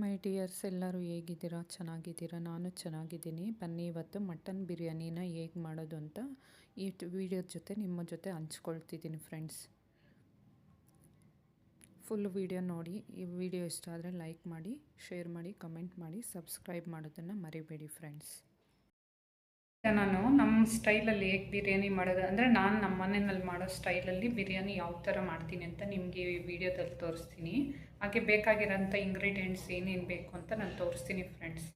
ಮೈ dears ಎಲ್ಲರೂ ಹೇಗಿದ್ದೀರಾ? ಚೆನ್ನಾಗಿದ್ದೀರಾ? ನಾನು ಚೆನ್ನಾಗಿದ್ದೀನಿ. ಬನ್ನಿ ಇವತ್ತು ಮಟನ್ ಬಿರಿಯಾನಿನ ಹೇಗೆ ಮಾಡೋದು ಅಂತ ಈ ವಿಡಿಯೋ ಜೊತೆ ನಿಮ್ಮ ಜೊತೆ ಹಂಚ್ಕೊಳ್ತಿದ್ದೀನಿ ಫ್ರೆಂಡ್ಸ್. ಫುಲ್ ವಿಡಿಯೋ ನೋಡಿ. ಈ ವಿಡಿಯೋ ಇಷ್ಟ ಆದರೆ ಲೈಕ್ ಮಾಡಿ, ಶೇರ್ ಮಾಡಿ, ಕಮೆಂಟ್ ಮಾಡಿ, ಸಬ್ಸ್ಕ್ರೈಬ್ ಮಾಡೋದನ್ನು ಮರಿಬೇಡಿ ಫ್ರೆಂಡ್ಸ್. ನಾನು ನಮ್ಮ ಸ್ಟೈಲಲ್ಲಿ ಹೇಗೆ ಬಿರಿಯಾನಿ ಮಾಡೋದು ಅಂದರೆ ನಾನು ನಮ್ಮ ಮನೆಯಲ್ಲಿ ಮಾಡೋ ಸ್ಟೈಲಲ್ಲಿ ಬಿರಿಯಾನಿ ಯಾವ ಥರ ಮಾಡ್ತೀನಿ ಅಂತ ನಿಮಗೆ ಈ ವಿಡಿಯೋದಲ್ಲಿ ತೋರಿಸ್ತೀನಿ. ಹಾಗೆ ಬೇಕಾಗಿರೋಂಥ ಇಂಗ್ರೀಡಿಯೆಂಟ್ಸ್ ಏನೇನು ಬೇಕು ಅಂತ ನಾನು ತೋರಿಸ್ತೀನಿ ಫ್ರೆಂಡ್ಸ್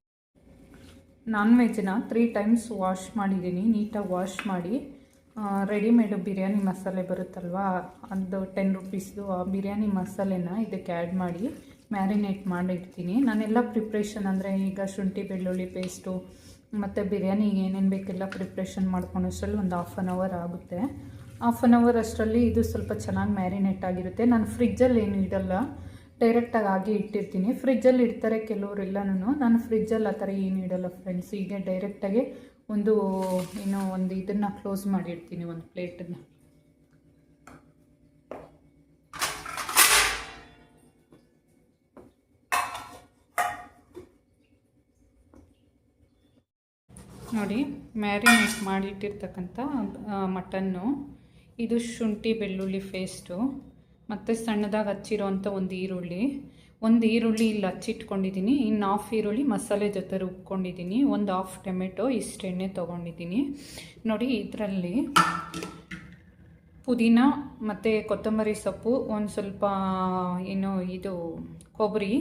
ನಾನ್ ವೆಜ್ನ ತ್ರೀ ಟೈಮ್ಸ್ ವಾಶ್ ಮಾಡಿದ್ದೀನಿ, ನೀಟಾಗಿ ವಾಶ್ ಮಾಡಿ. ರೆಡಿಮೇಡು ಬಿರಿಯಾನಿ ಮಸಾಲೆ ಬರುತ್ತಲ್ವಾ, ಅದು ಟೆನ್ ರುಪೀಸ್ದು ಆ ಬಿರಿಯಾನಿ ಮಸಾಲೆನ ಇದಕ್ಕೆ ಆ್ಯಡ್ ಮಾಡಿ ಮ್ಯಾರಿನೇಟ್ ಮಾಡಿಡ್ತೀನಿ ನಾನೆಲ್ಲ ಪ್ರಿಪ್ರೇಷನ್ ಅಂದರೆ ಈಗ ಶುಂಠಿ, ಬೆಳ್ಳುಳ್ಳಿ ಪೇಸ್ಟು ಮತ್ತು ಬಿರಿಯಾನಿಗೆ ಏನೇನು ಬೇಕೆಲ್ಲ ಪ್ರಿಪ್ರೇಷನ್ ಮಾಡ್ಕೊಂಡು ಅಷ್ಟರಲ್ಲಿ ಒಂದು ಹಾಫ್ ಆನ್ ಅವರ್ ಆಗುತ್ತೆ. ಹಾಫ್ ಆನ್ ಅವರ್ ಅಷ್ಟರಲ್ಲಿ ಇದು ಸ್ವಲ್ಪ ಚೆನ್ನಾಗಿ ಮ್ಯಾರಿನೇಟ್ ಆಗಿರುತ್ತೆ. ನಾನು ಫ್ರಿಜ್ಜಲ್ಲಿ ಏನು ಇಡಲ್ಲ. ಡೈರೆಕ್ಟಾಗಿ ಆಗಿ ಇಟ್ಟಿರ್ತೀನಿ. ಫ್ರಿಜ್ಜಲ್ಲಿ ಇಡ್ತಾರೆ ಕೆಲವರೆಲ್ಲನೂ ನಾನು ಫ್ರಿಜ್ಜಲ್ಲಿ ಆ ಥರ ಏನು ಇಡಲ್ಲ ಫ್ರೆಂಡ್ಸ್ ಹೀಗೆ ಡೈರೆಕ್ಟಾಗಿ ಒಂದು ಏನೋ ಒಂದು ಇದನ್ನು ಕ್ಲೋಸ್ ಮಾಡಿಡ್ತೀನಿ ಒಂದು ಪ್ಲೇಟನ್ನು. ನೋಡಿ ಮ್ಯಾರಿನೇಟ್ ಮಾಡಿಟ್ಟಿರ್ತಕ್ಕಂಥ ಮಟನ್ನು. ಇದು ಶುಂಠಿ ಬೆಳ್ಳುಳ್ಳಿ ಪೇಸ್ಟು ಮತ್ತು ಸಣ್ಣದಾಗಿ ಹಚ್ಚಿರೋವಂಥ ಒಂದು ಈರುಳ್ಳಿ. ಒಂದು ಈರುಳ್ಳಿ ಇಲ್ಲಿ ಹಚ್ಚಿಟ್ಕೊಂಡಿದ್ದೀನಿ ಇನ್ನು ಹಾಫ್ ಈರುಳ್ಳಿ ಮಸಾಲೆ ಜೊತೆ ರುಬ್ಕೊಂಡಿದ್ದೀನಿ ಒಂದು ಹಾಫ್ ಟೊಮೆಟೊ, ಇಷ್ಟು ಎಣ್ಣೆ ತೊಗೊಂಡಿದ್ದೀನಿ ನೋಡಿ ಇದರಲ್ಲಿ ಪುದೀನ ಮತ್ತು ಕೊತ್ತಂಬರಿ ಸೊಪ್ಪು, ಒಂದು ಸ್ವಲ್ಪ ಏನು ಇದು ಕೊಬ್ಬರಿ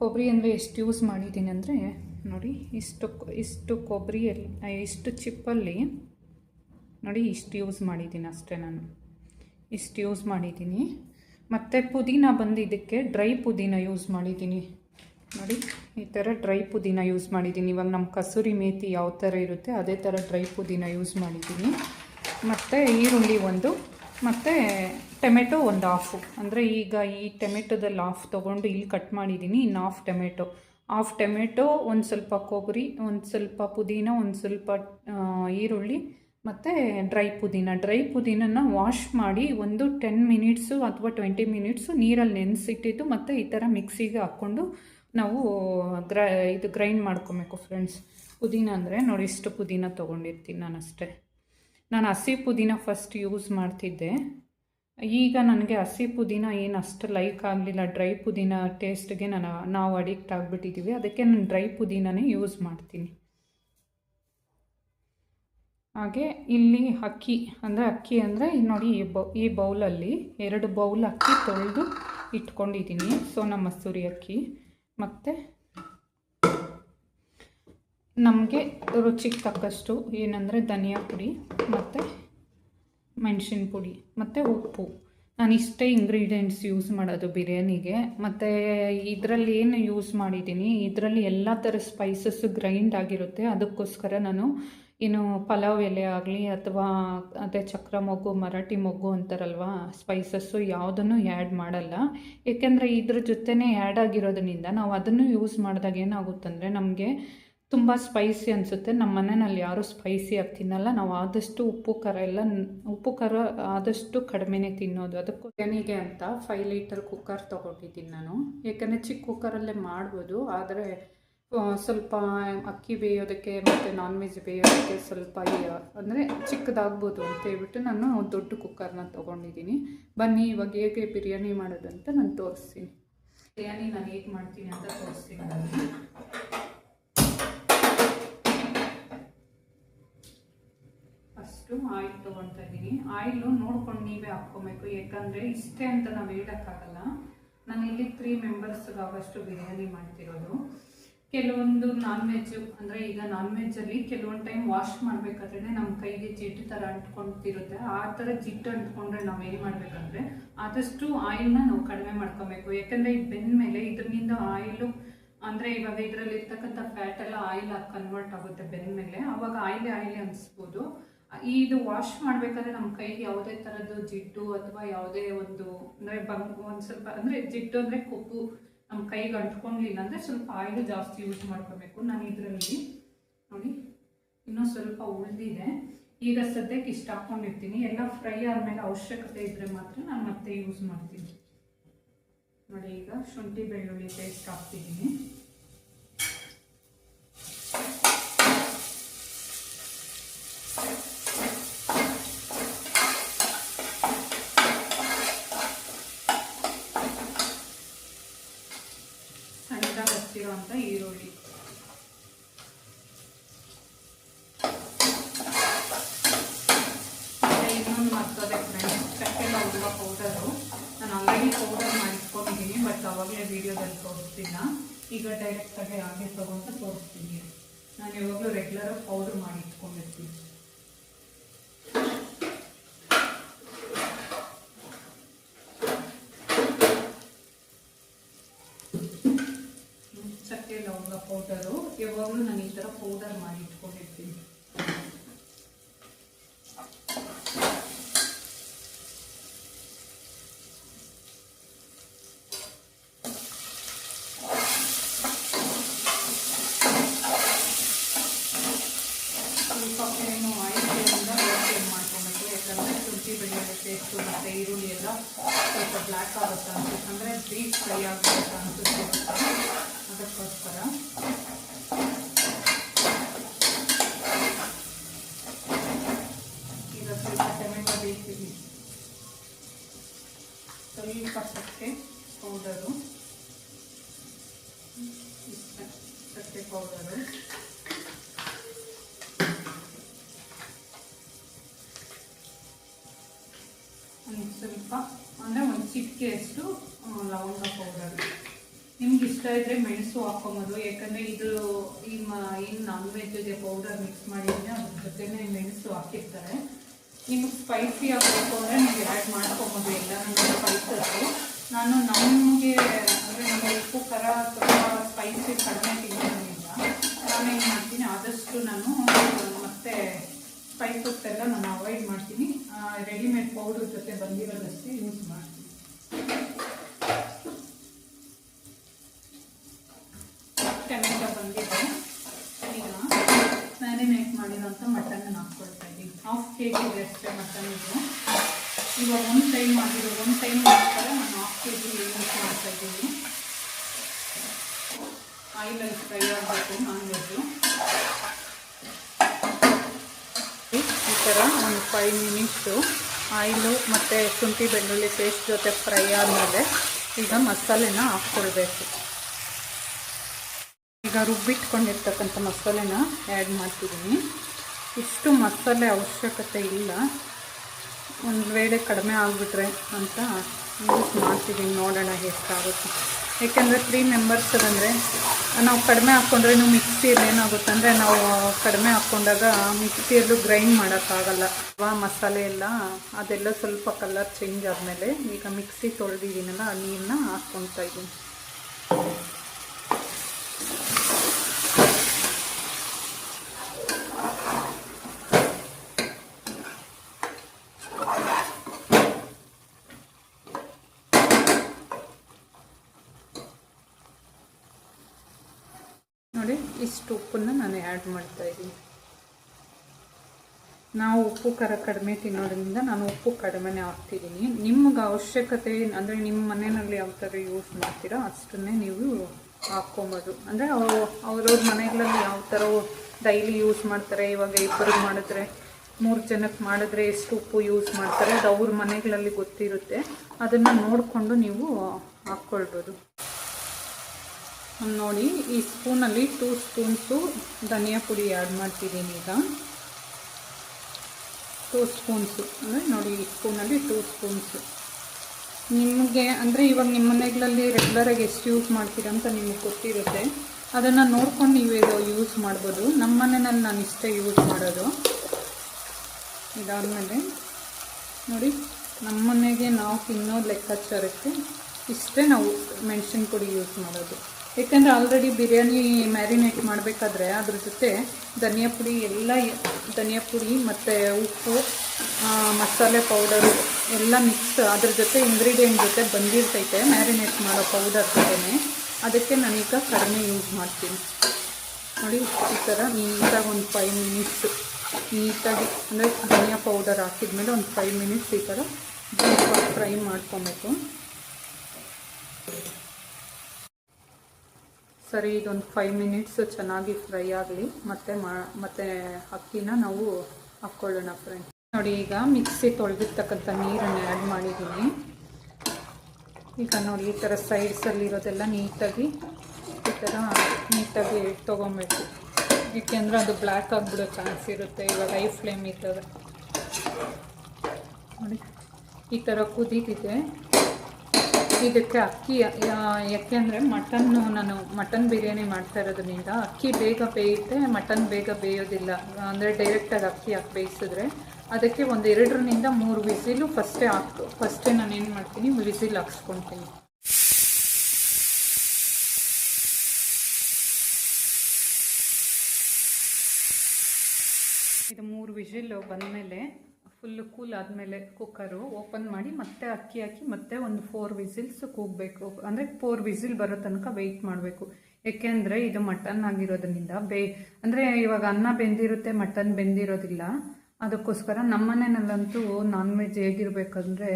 ಕೊಬ್ಬರಿ ಅಂದರೆ ಎಷ್ಟು ಯೂಸ್ ಮಾಡಿದ್ದೀನಿ ಅಂದರೆ ನೋಡಿ ಇಷ್ಟು ಇಷ್ಟು ಕೊಬ್ಬರಿಯಲ್ಲಿ ಇಷ್ಟು ಚಿಪ್ಪಲ್ಲಿ ನೋಡಿ ಇಷ್ಟು ಯೂಸ್ ಮಾಡಿದ್ದೀನಿ ಅಷ್ಟೇ ನಾನು. ಇಷ್ಟು ಯೂಸ್ ಮಾಡಿದ್ದೀನಿ ಮತ್ತು ಪುದೀನ ಬಂದು ಇದಕ್ಕೆ ಡ್ರೈ ಪುದೀನ ಯೂಸ್ ಮಾಡಿದ್ದೀನಿ. ನೋಡಿ, ಈ ಥರ ಡ್ರೈ ಪುದೀನ ಯೂಸ್ ಮಾಡಿದ್ದೀನಿ. ಇವಾಗ ನಮ್ಮ ಕಸೂರಿ ಮೇಥಿ ಯಾವ ಥರ ಇರುತ್ತೆ, ಅದೇ ಥರ ಡ್ರೈ ಪುದೀನ ಯೂಸ್ ಮಾಡಿದ್ದೀನಿ. ಮತ್ತು ಈರುಳ್ಳಿ ಒಂದು, ಮತ್ತು ಟೊಮೆಟೊ ಒಂದು ಹಾಫು ಅಂದರೆ ಈಗ ಈ ಟೊಮೆಟೊದಲ್ಲಿ ಹಾಫ್ ತೊಗೊಂಡು ಇಲ್ಲಿ ಕಟ್ ಮಾಡಿದ್ದೀನಿ, ಇನ್ನು ಹಾಫ್ ಟೊಮೆಟೊ. ಹಾಫ್ ಟೊಮೆಟೊ, ಒಂದು ಸ್ವಲ್ಪ ಕೊಬ್ಬರಿ, ಒಂದು ಸ್ವಲ್ಪ ಪುದೀನ, ಒಂದು ಸ್ವಲ್ಪ ಈರುಳ್ಳಿ ಮತ್ತು ಡ್ರೈ ಪುದೀನ. ಡ್ರೈ ಪುದೀನನ ವಾಶ್ ಮಾಡಿ ಒಂದು ಟೆನ್ ಮಿನಿಟ್ಸು ಅಥವಾ ಟ್ವೆಂಟಿ ಮಿನಿಟ್ಸು ನೀರಲ್ಲಿ ನೆನೆಸಿಟ್ಟಿದ್ದು ಮತ್ತು ಈ ಥರ ಮಿಕ್ಸಿಗೆ ಹಾಕ್ಕೊಂಡು ನಾವು ಗ್ರ, ಇದು ಗ್ರೈಂಡ್ ಮಾಡ್ಕೊಬೇಕು ಫ್ರೆಂಡ್ಸ್ ಪುದೀನ ಅಂದರೆ ನೋಡಿ ಇಷ್ಟು ಪುದೀನ ತೊಗೊಂಡಿರ್ತೀನಿ ನಾನು ಅಷ್ಟೇ. ನಾನು ಹಸಿ ಪುದೀನ ಫಸ್ಟ್ ಯೂಸ್ ಮಾಡ್ತಿದ್ದೆ. ಈಗ ನನಗೆ ಹಸಿ ಪುದೀನ ಏನು ಅಷ್ಟು ಲೈಕ್ ಆಗಲಿಲ್ಲ. ಡ್ರೈ ಪುದೀನ ಟೇಸ್ಟ್ಗೆ ನಾನು, ನಾವು ಅಡಿಕ್ಟ್ ಆಗಿಬಿಟ್ಟಿದ್ದೀವಿ ಅದಕ್ಕೆ ನಾನು ಡ್ರೈ ಪುದೀನನೇ ಯೂಸ್ ಮಾಡ್ತೀನಿ. ಹಾಗೆ ಇಲ್ಲಿ ಅಕ್ಕಿ ಅಂದರೆ ಅಕ್ಕಿ ಅಂದರೆ ನೋಡಿ ಈ ಬೌ, ಈ ಬೌಲಲ್ಲಿ ಎರಡು ಬೌಲ್ ಅಕ್ಕಿ ತೊಳೆದು ಇಟ್ಕೊಂಡಿದ್ದೀನಿ. ಸೋನಾ ಮಸೂರಿ ಅಕ್ಕಿ. ಮತ್ತು ನಮಗೆ ರುಚಿಗೆ ತಕ್ಕಷ್ಟು ಏನಂದರೆ ಧನಿಯಾ ಪುಡಿ, ಮತ್ತು ಮೆಣಸಿನ ಪುಡಿ, ಮತ್ತು ಉಪ್ಪು. ನಾನು ಇಷ್ಟೇ ಇಂಗ್ರೀಡಿಯೆಂಟ್ಸ್ ಯೂಸ್ ಮಾಡೋದು ಬಿರಿಯಾನಿಗೆ. ಮತ್ತು ಇದರಲ್ಲಿ ಏನು ಯೂಸ್ ಮಾಡಿದ್ದೀನಿ? ಇದರಲ್ಲಿ ಎಲ್ಲ ಥರ ಸ್ಪೈಸಸ್ಸು ಗ್ರೈಂಡ್ ಆಗಿರುತ್ತೆ. ಅದಕ್ಕೋಸ್ಕರ ನಾನು ಏನು ಪಲಾವ್ ಎಲೆ ಆಗಲಿ ಅಥವಾ ಅದೇ ಚಕ್ರ ಮೊಗ್ಗು, ಮರಾಠಿ ಮೊಗ್ಗು ಅಂತಾರಲ್ವ ಸ್ಪೈಸಸ್ಸು ಯಾವುದನ್ನು ಆ್ಯಡ್ ಮಾಡಲ್ಲ. ಏಕೆಂದರೆ ಇದ್ರ ಜೊತೆನೇ ಆ್ಯಡ್ ಆಗಿರೋದ್ರಿಂದ ನಾವು ಅದನ್ನು ಯೂಸ್ ಮಾಡಿದಾಗ ಏನಾಗುತ್ತಂದರೆ ನಮಗೆ ತುಂಬ ಸ್ಪೈಸಿ ಅನಿಸುತ್ತೆ. ನಮ್ಮ ಮನೆಯಲ್ಲಿ ಯಾರೂ ಸ್ಪೈಸಿ ಆಗಿ ತಿನ್ನಲ್ಲ. ನಾವು ಆದಷ್ಟು ಉಪ್ಪು, ಖಾರ ಎಲ್ಲ ಉಪ್ಪು, ಖಾರ ಆದಷ್ಟು ಕಡಿಮೆನೇ ತಿನ್ನೋದು. ಅದಕ್ಕೂ ಏನಿಗೆ ಅಂತ ಫೈವ್ ಲೀಟರ್ ಕುಕ್ಕರ್ ತೊಗೊಂಡಿದ್ದೀನಿ ನಾನು. ಯಾಕಂದರೆ ಚಿಕ್ಕ ಕುಕ್ಕರಲ್ಲೇ ಮಾಡ್ಬೋದು. ಆದರೆ ಸ್ವಲ್ಪ ಅಕ್ಕಿ ಬೇಯೋದಕ್ಕೆ ಮತ್ತು ನಾನ್ ವೆಜ್ ಬೇಯೋದಕ್ಕೆ ಸ್ವಲ್ಪ ಅಂದರೆ ಚಿಕ್ಕದಾಗ್ಬೋದು ಅಂತ ಹೇಳ್ಬಿಟ್ಟು ನಾನು ದೊಡ್ಡ ಕುಕ್ಕರ್ನ ತೊಗೊಂಡಿದ್ದೀನಿ. ಬನ್ನಿ, ಇವಾಗ ಹೇಗೆ ಬಿರಿಯಾನಿ ಮಾಡೋದು ಅಂತ ನಾನು ತೋರಿಸ್ತೀನಿ. ಬಿರಿಯಾನಿ ನಾನು ಹೇಗೆ ಮಾಡ್ತೀನಿ ಅಂತ ತೋರಿಸ್ತೀನಿ ಫಸ್ಟು ಆಯಿಲ್ ತೊಗೊಳ್ತಾ ಇದ್ದೀನಿ. ಆಯಿಲು ನೋಡ್ಕೊಂಡು ನೀವೇ ಹಾಕ್ಕೊಬೇಕು. ಯಾಕಂದರೆ ಇಷ್ಟೇ ಅಂತ ನಾವು ಹೇಳೋಕ್ಕಾಗಲ್ಲ. ನಾನು ಇಲ್ಲಿ ತ್ರೀ ಮೆಂಬರ್ಸ್ಗಾಗಷ್ಟು ಬಿರಿಯಾನಿ ಮಾಡ್ತಿರೋದು. ಕೆಲವೊಂದು ನಾನ್ ವೆಜ್ ಅಂದರೆ ಈಗ ನಾನ್ ವೆಜ್ಜಲ್ಲಿ ಕೆಲವೊಂದು ಟೈಮ್ ವಾಶ್ ಮಾಡಬೇಕಾದ್ರೆ ನಮ್ಮ ಕೈಗೆ ಜಿಡ್ಡು ಥರ ಅಂಟ್ಕೊಂತಿರುತ್ತೆ. ಆ ಥರ ಜಿಡ್ಡು ಅಂಟ್ಕೊಂಡ್ರೆ ನಾವು ಏನು ಮಾಡಬೇಕಂದ್ರೆ ಆದಷ್ಟು ನ ನಾವು ಕಡಿಮೆ ಮಾಡ್ಕೊಬೇಕು. ಯಾಕಂದರೆ ಇದು ಬೆಂದ ಮೇಲೆ ಇದರಿಂದ ಆಯಿಲು ಅಂದರೆ ಇವಾಗ ಇದರಲ್ಲಿ ಇರ್ತಕ್ಕಂಥ ಫ್ಯಾಟ್ ಎಲ್ಲ ಆಯಿಲ್ ಆಗಿ ಕನ್ವರ್ಟ್ ಆಗುತ್ತೆ ಬೆಂದ ಮೇಲೆ ಅವಾಗ ಆಯಿಲೆ ಆಯಿಲೆ ಅನಿಸ್ಬೋದು. ಇದು ವಾಶ್ ಮಾಡಬೇಕಾದ್ರೆ ನಮ್ಮ ಕೈಗೆ ಯಾವುದೇ ಥರದ್ದು ಜಿಡ್ಡು ಅಥವಾ ಯಾವುದೇ ಒಂದು, ಅಂದರೆ ಬಂಗ್ ಒಂದು ಸ್ವಲ್ಪ, ಅಂದರೆ ಜಿಡ್ಡು ಅಂದರೆ ಕೊಬ್ಬು ನಮ್ಮ ಕೈಗೆ ಅಂಟ್ಕೊಂಡಿಲ್ಲ ಅಂದರೆ ಸ್ವಲ್ಪ ಆಯಿಲ್ ಜಾಸ್ತಿ ಯೂಸ್ ಮಾಡ್ಕೋಬೇಕು ನಾನು ಇದರಲ್ಲಿ. ನೋಡಿ ಇನ್ನೂ ಸ್ವಲ್ಪ ಉಳಿದಿದೆ. ಈಗ ಸದ್ಯಕ್ಕೆ ಇಷ್ಟ ಹಾಕ್ಕೊಂಡಿರ್ತೀನಿ ಎಲ್ಲ ಫ್ರೈ ಆದಮೇಲೆ ಅವಶ್ಯಕತೆ ಇದ್ದರೆ ಮಾತ್ರ ನಾನು ಮತ್ತೆ ಯೂಸ್ ಮಾಡ್ತೀನಿ. ನೋಡಿ, ಈಗ ಶುಂಠಿ ಬೆಳ್ಳುಳ್ಳಿ ಪೇಸ್ಟ್ ಹಾಕ್ತಿದ್ದೀನಿ ಸಣ್ಣದಾಗಿ ಹಚ್ಚಿರೋಂಥ ಈರುಳ್ಳಿ ಮತ್ತೆ ಇನ್ನೊಂದು ಮತ್ತದೇ ಫ್ರೆಂಡ್ಸ್ ಚಕ್ಕೆ ಲವಂಗ ಪೌಡರು ನಾನು ಆಲ್ರೆಡಿ ಪೌಡರ್ ಮಾಡಿಟ್ಕೊಂಡಿದ್ದೀನಿ ಬಟ್ ವೀಡಿಯೋದಲ್ಲಿ ತೋರಿಸ್ತಿಲ್ಲ. ಈಗ ಡೈರೆಕ್ಟಾಗಿ ಹಾಗೆ ತಗೊಂಡು ತೋರಿಸ್ತೀನಿ. ನಾನು ಯಾವಾಗಲೂ ರೆಗ್ಯುಲರ್ ಪೌಡರ್ ಮಾಡಿ ಇಟ್ಕೊಂಡಿರ್ತೀನಿ. ಚಕ್ಕೆ, ಲವಂಗ ಪೌಡರು ಯಾವಾಗಲೂ ನಾನು ಈ ಥರ ಪೌಡರ್ ಮಾಡಿ ಇಟ್ಕೊಂಡಿರ್ತೀನಿ ಸ್ವಲ್ಪ ಏನು ಆಯಿಲ್ನಿಂದ ರೋಸ್ಟೆಡ್ ಮಾಡ್ಕೊಬೇಕು ಯಾಕಂದರೆ ಶುಂಠಿ ಬೆಳ್ಳುಳ್ಳಿ ಪೇಸ್ಟು ಮತ್ತು ಈರುಳ್ಳಿ ಎಲ್ಲ ಸ್ವಲ್ಪ ಬ್ಲ್ಯಾಕ್ ಆಗುತ್ತೆ ಅನ್ಸುತ್ತೆ ಅಂದರೆ ಡೀಪ್ ಫ್ರೈ ಆಗಬೇಕು ಅನ್ಸುತ್ತೆ ಅದಕ್ಕೋಸ್ಕರ ಈಗ ಸ್ವಲ್ಪ ಟೊಮೆಟೊ ಬೇಯಿಸಿದ್ವಿ ಸ್ವಲ್ಪ ಸಕ್ಕರೆ ಪೌಡರು ಸಕ್ಕರೆ ಪೌಡರು ಚಿಟಿಕೆಯಷ್ಟು ಲವಂಗ ಪೌಡರ್ ನಿಮ್ಗೆ ಇಷ್ಟ ಇದ್ರೆ ಮೆಣಸು ಹಾಕ್ಕೊಬೋದು ಯಾಕಂದರೆ ಇದು ಈ ಮ ಏನು ನಾನ್ ವೆಜ್ಗೆ ಪೌಡರ್ ಮಿಕ್ಸ್ ಮಾಡಿದ್ರೆ ಅದ್ರ ಜೊತೆನೇ ಮೆಣಸು ಹಾಕಿರ್ತಾರೆ. ನಿಮಗೆ ಸ್ಪೈಸಿ ಆಗಬೇಕು ಅಂದರೆ ನೀವು ಆ್ಯಡ್ ಮಾಡ್ಕೊಬೋದು ಎಲ್ಲ ಸ್ಪೈಸಸ್ಸು ನಾನು ನಮಗೆ, ಅಂದರೆ ನಮ್ಮ ಉಪ್ಪು ಖಾರ ಸ್ಪೈಸಿ ಕಡಿಮೆ ತಿನ್ನೋದ್ರಿಂದ ನಾನು ಏನು ಮಾಡ್ತೀನಿ, ಆದಷ್ಟು ನಾನು, ಮತ್ತೆ ಸ್ಪೈಸಸ್ ಎಲ್ಲ ನಾನು ಅವಾಯ್ಡ್ ಮಾಡ್ತೀನಿ. ರೆಡಿಮೇಡ್ ಪೌಡ್ರ್ ಜೊತೆ ಬಂದಿರೋದಷ್ಟೇ ಯೂಸ್ ಮಾಡ್ತೀನಿ. ಟೊಮೆಟೊ ಬಂದಿದೆ. ಈಗ ಮ್ಯಾರಿನೇಟ್ ಮಾಡಿರೋಂಥ ಮಟನ್ ಹಾಕ್ಕೊಳ್ತಾ ಇದ್ದೀನಿ ಹಾಫ್ ಕೆ ಜಿ ಅಷ್ಟೇ ಮಟನ್ ಇದು. ಇವಾಗ ಒಂದು ಟೈಮ್ ಮಾಡಿರೋ ಒಂದು ಟೈಮ್ ಮಾಡ್ತಾರೆ ನಾನು ಹಾಫ್ ಕೆ ಜಿ ಯೂಸ್ ಮಾಡ್ತಾ ಇದ್ದೀನಿ ಆಯಿಲಲ್ಲಿ ಫ್ರೈ ಆಗಬೇಕು ನಾನ್ ಈ ಥರ ಒಂದು ಫೈವ್ ಮಿನಿಟ್ಸು ಆಯಿಲು ಮತ್ತು ಶುಂಠಿ ಬೆಳ್ಳುಳ್ಳಿ ಪೇಸ್ಟ್ ಜೊತೆ ಫ್ರೈ ಆದಮೇಲೆ ಈಗ ಮಸಾಲೆನ ಹಾಕ್ಕೊಳ್ಬೇಕು ಈಗ ರುಬ್ಬಿಟ್ಕೊಂಡಿರ್ತಕ್ಕಂಥ ಮಸಾಲೆನ ಆ್ಯಡ್ ಮಾಡ್ತಿದ್ದೀನಿ. ಇಷ್ಟು ಮಸಾಲೆ ಅವಶ್ಯಕತೆ ಇಲ್ಲ. ಒಂದು ವೇಳೆ ಕಡಿಮೆ ಆಗಿಬಿಟ್ರೆ ಅಂತ ಯೂಸ್ ಮಾಡ್ತಿದ್ದೀನಿ ನೋಡೋಣ ಎಷ್ಟಾಗುತ್ತೆ. ಯಾಕೆಂದರೆ ತ್ರೀ ಮೆಂಬರ್ಸ್ ಅಂದರೆ ನಾವು ಕಡಿಮೆ ಹಾಕ್ಕೊಂಡ್ರೆ ಮಿಕ್ಸಿಯಲ್ಲಿ ಏನಾಗುತ್ತೆ ಅಂದರೆ ನಾವು ಕಡಿಮೆ ಹಾಕ್ಕೊಂಡಾಗ ಮಿಕ್ಸಿಯಲ್ಲೂ ಗ್ರೈಂಡ್ ಮಾಡೋಕ್ಕಾಗಲ್ಲ. ಅಥವಾ ಮಸಾಲೆ ಎಲ್ಲ, ಅದೆಲ್ಲ ಸ್ವಲ್ಪ ಕಲರ್ ಚೇಂಜ್ ಆದಮೇಲೆ ಈಗ ಮಿಕ್ಸಿ ತೊಳೆದಿದ್ದೀನಲ್ಲ ನೀರನ್ನ ಹಾಕ್ಕೊತಾ ಇದ್ದೀನಿ. ನೋಡಿ, ಇಷ್ಟು ಉಪ್ಪನ್ನು ನಾನು ಆ್ಯಡ್ ಮಾಡ್ತಾ ಇದ್ದೀನಿ. ನಾವು ಉಪ್ಪು ಖಾರ ಕಡಿಮೆ ತಿನ್ನೋದ್ರಿಂದ ನಾನು ಉಪ್ಪು ಕಡಿಮೆನೇ ಹಾಕ್ತಿದ್ದೀನಿ. ನಿಮ್ಗೆ ಅವಶ್ಯಕತೆ ಅಂದರೆ ನಿಮ್ಮ ಮನೆಯಲ್ಲಿ ಯಾವ ಥರ ಯೂಸ್ ಮಾಡ್ತೀರೋ ಅಷ್ಟನ್ನೇ ನೀವು ಹಾಕ್ಕೊಬೋದು. ಅಂದರೆ ಅವರು ಅವ್ರವ್ರ ಮನೆಗಳಲ್ಲಿ ಯಾವ ಥರ ಡೈಲಿ ಯೂಸ್ ಮಾಡ್ತಾರೆ, ಇವಾಗ ಇಬ್ಬರಿಗೆ ಮಾಡಿದ್ರೆ, ಮೂರು ಜನಕ್ಕೆ ಮಾಡಿದ್ರೆ ಎಷ್ಟು ಉಪ್ಪು ಯೂಸ್ ಮಾಡ್ತಾರೆ, ಅದು ಅವ್ರ ಮನೆಗಳಲ್ಲಿ ಗೊತ್ತಿರುತ್ತೆ. ಅದನ್ನು ನೋಡಿಕೊಂಡು ನೀವು ಹಾಕ್ಕೊಳ್ಬೋದು. ನೋಡಿ, ಈ ಸ್ಪೂನಲ್ಲಿ ಟೂ ಸ್ಪೂನ್ಸು ಧನಿಯಾ ಪುಡಿ ಆ್ಯಡ್ ಮಾಡ್ತಿದ್ದೀನಿ ಈಗ. ಟೂ ಸ್ಪೂನ್ಸು ಅಂದರೆ ನೋಡಿ, ಈ ಸ್ಪೂನಲ್ಲಿ ಟೂ ಸ್ಪೂನ್ಸು ನಿಮಗೆ, ಅಂದರೆ ಇವಾಗ ನಿಮ್ಮ ಮನೆಗಳಲ್ಲಿ ರೆಗ್ಯುಲರಾಗಿ ಎಷ್ಟು ಯೂಸ್ ಮಾಡ್ತೀರಾ ಅಂತ ನಿಮಗೆ ಗೊತ್ತಿರುತ್ತೆ. ಅದನ್ನು ನೋಡ್ಕೊಂಡು ನೀವು ಇದು ಯೂಸ್ ಮಾಡ್ಬೋದು. ನಮ್ಮ ಮನೆಯಲ್ಲಿ ನಾನು ಇಷ್ಟೇ ಯೂಸ್ ಮಾಡೋದು. ಇದಾದಮೇಲೆ, ನೋಡಿ ನಮ್ಮ ಮನೆಗೆ ನಾವು ತಿನ್ನೋ ಲೆಕ್ಕಾಚಾರಕ್ಕೆ ಇಷ್ಟೇ ನಾವು ಮೆಣಸಿನ ಪುಡಿ ಯೂಸ್ ಮಾಡೋದು. ಯಾಕಂದರೆ ಆಲ್ರೆಡಿ ಬಿರಿಯಾನಿ ಮ್ಯಾರಿನೇಟ್ ಮಾಡಬೇಕಾದ್ರೆ ಅದ್ರ ಜೊತೆ ಧನಿಯಾ ಪುಡಿ, ಎಲ್ಲ ಧನಿಯಾ ಪುಡಿ ಮತ್ತು ಉಪ್ಪು ಮಸಾಲೆ ಪೌಡರು ಎಲ್ಲ ಮಿಕ್ಸ್ ಅದ್ರ ಜೊತೆ ಇಂಗ್ರೀಡಿಯೆಂಟ್ ಜೊತೆ ಬಂದಿರ್ತೈತೆ ಮ್ಯಾರಿನೇಟ್ ಮಾಡೋ ಪೌಡರ್ ಜೊತೆ ಅದಕ್ಕೆ ನಾನೀಗ ಕಡಿಮೆ ಯೂಸ್ ಮಾಡ್ತೀನಿ. ನೋಡಿ, ಈ ಥರ ನೀಟಾಗಿ ಒಂದು ಫೈವ್ ಮಿನಿಟ್ಸ್ ನೀಟಾಗಿ ಅಂದರೆ ಧನಿಯಾ ಪೌಡರ್ ಹಾಕಿದ್ಮೇಲೆ ಒಂದು ಫೈವ್ ಮಿನಿಟ್ಸ್ ಈ ಥರ ಫ್ರೈ ಮಾಡ್ಕೊಬೇಕು. ಸರಿ, ಇದೊಂದು ಫೈವ್ ಮಿನಿಟ್ಸ್ ಚೆನ್ನಾಗಿ ಫ್ರೈ ಆಗಲಿ. ಮತ್ತೆ ಮತ್ತೆ ಅಕ್ಕಿನ ನಾವು ಹಾಕ್ಕೊಳ್ಳೋಣ ಫ್ರೆಂಡ್ಸ್ ನೋಡಿ, ಈಗ ಮಿಕ್ಸಿ ತೊಳೆದಿರ್ತಕ್ಕಂಥ ನೀರನ್ನು ಆ್ಯಡ್ ಮಾಡಿದ್ದೀನಿ. ಈಗ ನೋಡಿ, ಈ ಥರ ಸೈಡ್ಸಲ್ಲಿರೋದೆಲ್ಲ ನೀಟಾಗಿ, ಈ ಥರ ನೀಟಾಗಿ ತೊಗೊಬೇಕು ಏಕೆಂದರೆ ಅದು ಬ್ಲ್ಯಾಕ್ ಆಗಿಬಿಡೋ ಚಾನ್ಸ್ ಇರುತ್ತೆ. ಇವಾಗ ಐ ಫ್ಲೇಮ್ ಇರ್ತದೆ ನೋಡಿ, ಈ ಥರ ಕುದೀತಿದೆ. ಇದಕ್ಕೆ ಅಕ್ಕಿ ಯಾಕೆಂದರೆ ಮಟನ್ನು ನಾನು, ಮಟನ್ ಬಿರಿಯಾನಿ ಮಾಡ್ತಾ ಇರೋದ್ರಿಂದ ಅಕ್ಕಿ ಬೇಗ ಬೇಯುತ್ತೆ ಮಟನ್ ಬೇಗ ಬೇಯೋದಿಲ್ಲ. ಅಂದರೆ ಡೈರೆಕ್ಟಾಗಿ ಅಕ್ಕಿ ಹಾಕಿ ಬೇಯಿಸಿದ್ರೆ ಅದಕ್ಕೆ ಒಂದು ಎರಡರಿಂದ ಮೂರು ವಿಸಿಲು ಫಸ್ಟೇ ಹಾಕ್ತು. ಫಸ್ಟೇ ನಾನು ಏನು ಮಾಡ್ತೀನಿ? ವಿಸಿಲ್ ಹಾಕ್ಸ್ಕೊತೀನಿ. ಇದು ಮೂರು ವಿಷಲ್ಲು ಬಂದಮೇಲೆ ಫುಲ್ಲು ಕೂಲ್ ಆದಮೇಲೆ ಕುಕ್ಕರು ಓಪನ್ ಮಾಡಿ ಮತ್ತೆ ಅಕ್ಕಿ ಹಾಕಿ ಮತ್ತೆ ಒಂದು ಫೋರ್ ವಿಸಿಲ್ಸ್ ಕೂಗಬೇಕು. ಅಂದರೆ ಫೋರ್ ವಿಸಿಲ್ ಬರೋ ತನಕ ವೆಯ್ಟ್ ಮಾಡಬೇಕು. ಏಕೆಂದರೆ ಇದು ಮಟನ್ ಆಗಿರೋದ್ರಿಂದ ಬೇ, ಅಂದರೆ ಇವಾಗ ಅನ್ನ ಬೆಂದಿರುತ್ತೆ ಮಟನ್ ಬೆಂದಿರೋದಿಲ್ಲ. ಅದಕ್ಕೋಸ್ಕರ ನಮ್ಮ ಮನೆಯಲ್ಲಂತೂ ನಾನ್ ವೆಜ್ ಹೇಗಿರಬೇಕಂದ್ರೆ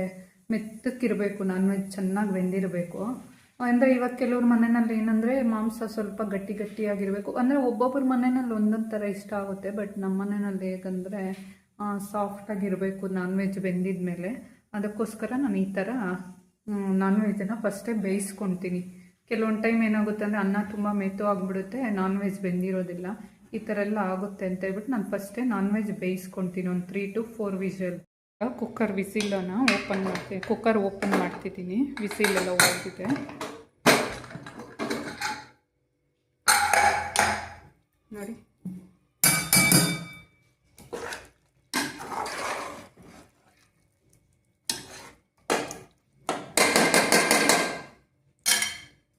ಮೆತ್ತಕ್ಕಿರಬೇಕು ನಾನ್ ವೆಜ್ ಚೆನ್ನಾಗಿ ಬೆಂದಿರಬೇಕು. ಅಂದರೆ ಇವಾಗ ಕೆಲವ್ರ ಮನೆಯಲ್ಲಿ ಏನಂದರೆ ಮಾಂಸ ಸ್ವಲ್ಪ ಗಟ್ಟಿ ಗಟ್ಟಿಯಾಗಿರಬೇಕು. ಅಂದರೆ ಒಬ್ಬೊಬ್ಬರ ಮನೆಯಲ್ಲಿ ಒಂದೊಂದು ಥರ ಇಷ್ಟ ಆಗುತ್ತೆ ಬಟ್ ನಮ್ಮ ಮನೆಯಲ್ಲಿ ಹೇಗಂದರೆ ಸಾಫ್ಟಾಗಿರಬೇಕು ನಾನ್ ವೆಜ್ ಬೆಂದಿದ ಮೇಲೆ ಅದಕ್ಕೋಸ್ಕರ ನಾನು ಈ ಥರ ನಾನ್ ವೆಜ್ಜನ್ನು ಫಸ್ಟೇ ಬೇಯಿಸ್ಕೊತೀನಿ. ಕೆಲವೊಂದು ಟೈಮ್ ಏನಾಗುತ್ತೆ ಅಂದರೆ ಅನ್ನ ತುಂಬ ಮೆತ್ತು ಆಗಿಬಿಡುತ್ತೆ ನಾನ್ ವೆಜ್ ಬೆಂದಿರೋದಿಲ್ಲ. ಈ ಥರ ಎಲ್ಲ ಆಗುತ್ತೆ ಅಂತ ಹೇಳ್ಬಿಟ್ಟು ನಾನು ಫಸ್ಟೇ ನಾನ್ ವೆಜ್ ಬೇಯಿಸ್ಕೊತೀನಿ. ಒಂದು three to four whistle. Cooker ವಿಸಿಲನ್ನು open ಮಾಡ್ತೀನಿ ಕುಕ್ಕರ್ ಓಪನ್ ಮಾಡ್ತಿದ್ದೀನಿ. ವಿಸಿಲೆಲ್ಲ ಹೋಗಿದೆ ನೋಡಿ.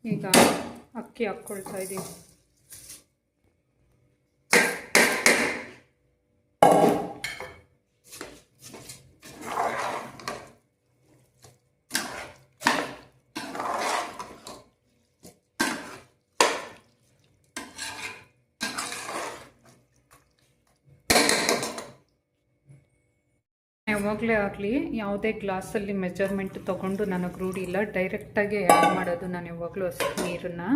ಈಗ ಅಕ್ಕಿ ಹಾಕ್ಕೊಳ್ತಾ ಇದ್ದೀನಿ ಯಾವಾಗಲೇ ಆಗಲಿ ಯಾವುದೇ ಗ್ಲಾಸಲ್ಲಿ ಮೆಜರ್ಮೆಂಟ್ ತೊಗೊಂಡು ನನಗೆ ರೂಢಿ ಇಲ್ಲ ಡೈರೆಕ್ಟಾಗಿ ಆ್ಯಡ್ ಮಾಡೋದು ನಾನು ಯಾವಾಗಲೂ ಅಷ್ಟು ನೀರನ್ನು.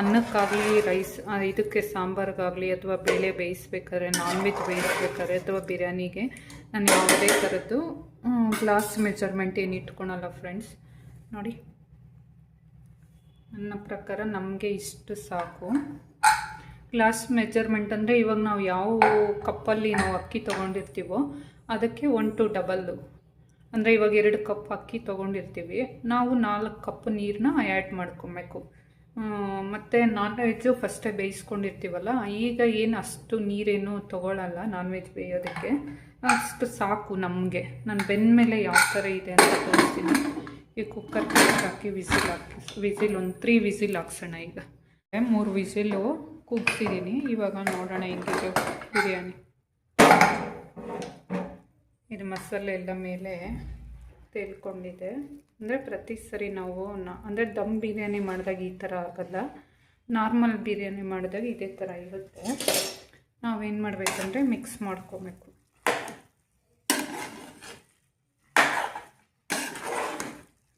ಅನ್ನಕ್ಕಾಗಲಿ ರೈಸ್ ಇದಕ್ಕೆ ಸಾಂಬಾರಿಗಾಗಲಿ ಅಥವಾ ಬೇಳೆ ಬೇಯಿಸ್ಬೇಕಾದ್ರೆ ನಾನ್ ವೆಜ್ ಬೇಯಿಸ್ಬೇಕಾದ್ರೆ ಅಥವಾ ಬಿರಿಯಾನಿಗೆ ನಾನು ಯಾವುದೇ ಥರದ್ದು ಗ್ಲಾಸ್ ಮೆಜರ್ಮೆಂಟ್ ಏನು ಇಟ್ಕೊಳಲ್ಲ ಫ್ರೆಂಡ್ಸ್ ನೋಡಿ. ನನ್ನ ಪ್ರಕಾರ ನಮಗೆ ಇಷ್ಟು ಸಾಕು. ಗ್ಲಾಸ್ ಮೆಜರ್ಮೆಂಟ್ ಅಂದರೆ ಇವಾಗ ನಾವು ಯಾವ ಕಪ್ಪಲ್ಲಿ ನಾವು ಅಕ್ಕಿ ತೊಗೊಂಡಿರ್ತೀವೋ ಅದಕ್ಕೆ ಒನ್ ಟು ಡಬಲ್ಲು ಅಂದರೆ ಇವಾಗ ಎರಡು ಕಪ್ ಅಕ್ಕಿ ತೊಗೊಂಡಿರ್ತೀವಿ. ನಾವು ನಾಲ್ಕು ಕಪ್ ನೀರನ್ನ ಆ್ಯಡ್ ಮಾಡ್ಕೊಬೇಕು. ಮತ್ತು ನಾನ್ ವೆಜ್ಜು ಫಸ್ಟೇ ಬೇಯಿಸ್ಕೊಂಡಿರ್ತೀವಲ್ಲ, ಈಗ ಏನು ಅಷ್ಟು ನೀರೇನು ತೊಗೊಳ್ಳಲ್ಲ ನಾನ್ ವೆಜ್ ಬೇಯೋದಕ್ಕೆ. ಅಷ್ಟು ಸಾಕು ನಮಗೆ. ನಾನು ಬೆನ್ನ ಮೇಲೆ ಯಾವ ಥರ ಇದೆ ಅಂತ ತೋರಿಸ್ತೀನಿ. ಈ ಕುಕ್ಕರ್ ಹಾಕಿ ವಿಸಿಲ್ ಹಾಕಿ, ವಿಸಿಲ್ ಒಂದು ತ್ರೀ ವಿಸಿಲ್ ಹಾಕ್ಸೋಣ ಈಗ. ಮೂರು ವಿಸಿಲು ಕೂಗ್ಸಿದ್ದೀನಿ ಇವಾಗ ನೋಡೋಣ ಹೆಂಗಿದೆ ಬಿರಿಯಾನಿ. ಇದು ಮಸಾಲೆ ಎಲ್ಲ ಮೇಲೆ ತೇಲ್ಕೊಂಡಿದೆ. ಅಂದರೆ ಪ್ರತಿ ಸರಿ ನಾವು ಅಂದರೆ ದಮ್ ಬಿರಿಯಾನಿ ಮಾಡಿದಾಗ ಈ ಥರ ಆಗಲ್ಲ. ನಾರ್ಮಲ್ ಬಿರಿಯಾನಿ ಮಾಡಿದಾಗ ಇದೇ ಥರ ಇರುತ್ತೆ. ನಾವೇನು ಮಾಡಬೇಕಂದ್ರೆ ಮಿಕ್ಸ್ ಮಾಡ್ಕೋಬೇಕು.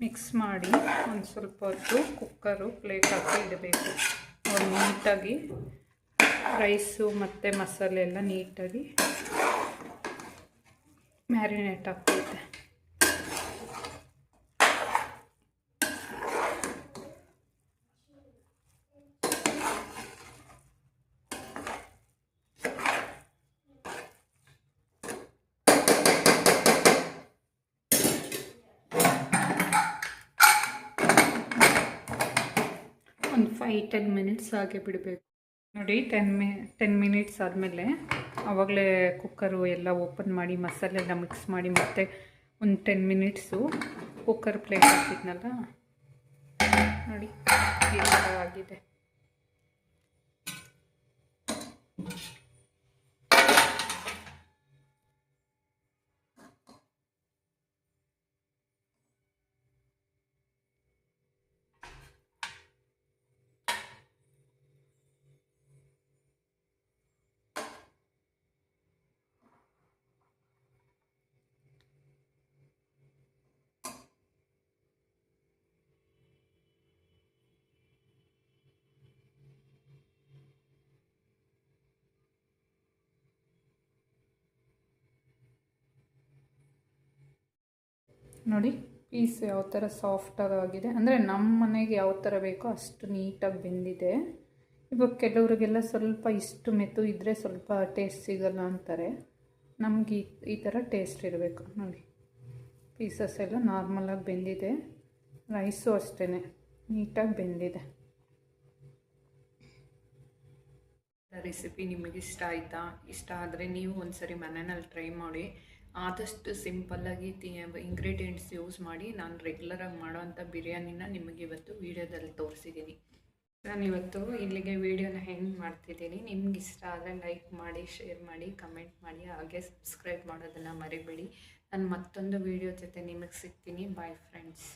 ಮಿಕ್ಸ್ ಮಾಡಿ ಒಂದು ಸ್ವಲ್ಪ ಹೊತ್ತು ಕುಕ್ಕರು ಪ್ಲೇಟ್ ಹಾಕಿ ಇಡಬೇಕು. ನೀಟಾಗಿ ರೈಸು ಮತ್ತು ಮಸಾಲೆ ಎಲ್ಲ ನೀಟಾಗಿ ಮ್ಯಾರಿನೇಟ್ ಆಗ್ತೈತೆ. ಒಂದು ಫೈವ್ ಟೆನ್ ಮಿನಿಟ್ಸ್ ಹಾಗೆ ಬಿಡಬೇಕು. ನೋಡಿ ಟೆನ್ ಮಿ ಟೆನ್ ಮಿನಿಟ್ಸ್ ಆದಮೇಲೆ ಆವಾಗಲೇ ಕುಕ್ಕರು ಎಲ್ಲ ಓಪನ್ ಮಾಡಿ, ಮಸಾಲೆ ಎಲ್ಲ ಮಿಕ್ಸ್ ಮಾಡಿ ಮತ್ತೆ ಒಂದು ಟೆನ್ ಮಿನಿಟ್ಸು ಕುಕ್ಕರ್ ಪ್ಲೇಟ್ ಹಾಕಿದ್ನಲ್ಲ? ನೋಡಿ ಆಗಿದೆ. ನೋಡಿ ಪೀಸ್ ಯಾವ ಥರ ಆಗಿದೆ ಅಂದರೆ ನಮ್ಮ ಮನೆಗೆ ಯಾವ ಥರ ಬೇಕೋ ಅಷ್ಟು ನೀಟಾಗಿ ಬೆಂದಿದೆ. ಇವಾಗ ಕೆಲವರಿಗೆಲ್ಲ ಸ್ವಲ್ಪ ಇಷ್ಟು ಮೆತ್ತು ಇದ್ದರೆ ಸ್ವಲ್ಪ ಟೇಸ್ಟ್ ಸಿಗಲ್ಲ ಅಂತಾರೆ. ನಮಗೆ ಈ ಥರ ಟೇಸ್ಟ್ ಇರಬೇಕು. ನೋಡಿ ಪೀಸಸ್ ಎಲ್ಲ ನಾರ್ಮಲಾಗಿ ಬೆಂದಿದೆ. ರೈಸು ಅಷ್ಟೇ ನೀಟಾಗಿ ಬೆಂದಿದೆ. ರೆಸಿಪಿ ನಿಮಗೆ ಇಷ್ಟ ಆಯಿತಾ? ಇಷ್ಟ ಆದರೆ ನೀವು ಒಂದ್ಸರಿ ಮನೆಯಲ್ಲಿ ಟ್ರೈ ಮಾಡಿ. ಆದಷ್ಟು ಸಿಂಪಲ್ಲಾಗಿ ಇಂಗ್ರೀಡಿಯೆಂಟ್ಸ್ ಯೂಸ್ ಮಾಡಿ ನಾನು ರೆಗ್ಯುಲರಾಗಿ ಮಾಡೋವಂಥ ಬಿರಿಯಾನಿನ ನಿಮಗೆ ಇವತ್ತು ವೀಡಿಯೋದಲ್ಲಿ ತೋರಿಸಿದ್ದೀನಿ ನಾನು ಇವತ್ತು ಇಲ್ಲಿಗೆ ವೀಡಿಯೋನ ಹೆಂಗೆ ಮಾಡ್ತಿದ್ದೀನಿ ನಿಮ್ಗೆ ಇಷ್ಟ ಆದರೆ ಲೈಕ್ ಮಾಡಿ ಶೇರ್ ಮಾಡಿ ಕಮೆಂಟ್ ಮಾಡಿ, ಹಾಗೆ ಸಬ್ಸ್ಕ್ರೈಬ್ ಮಾಡೋದನ್ನು ಮರಿಬೇಡಿ. ನಾನು ಮತ್ತೊಂದು ವೀಡಿಯೋ ಜೊತೆ ನಿಮಗೆ ಸಿಗ್ತೀನಿ. Bye friends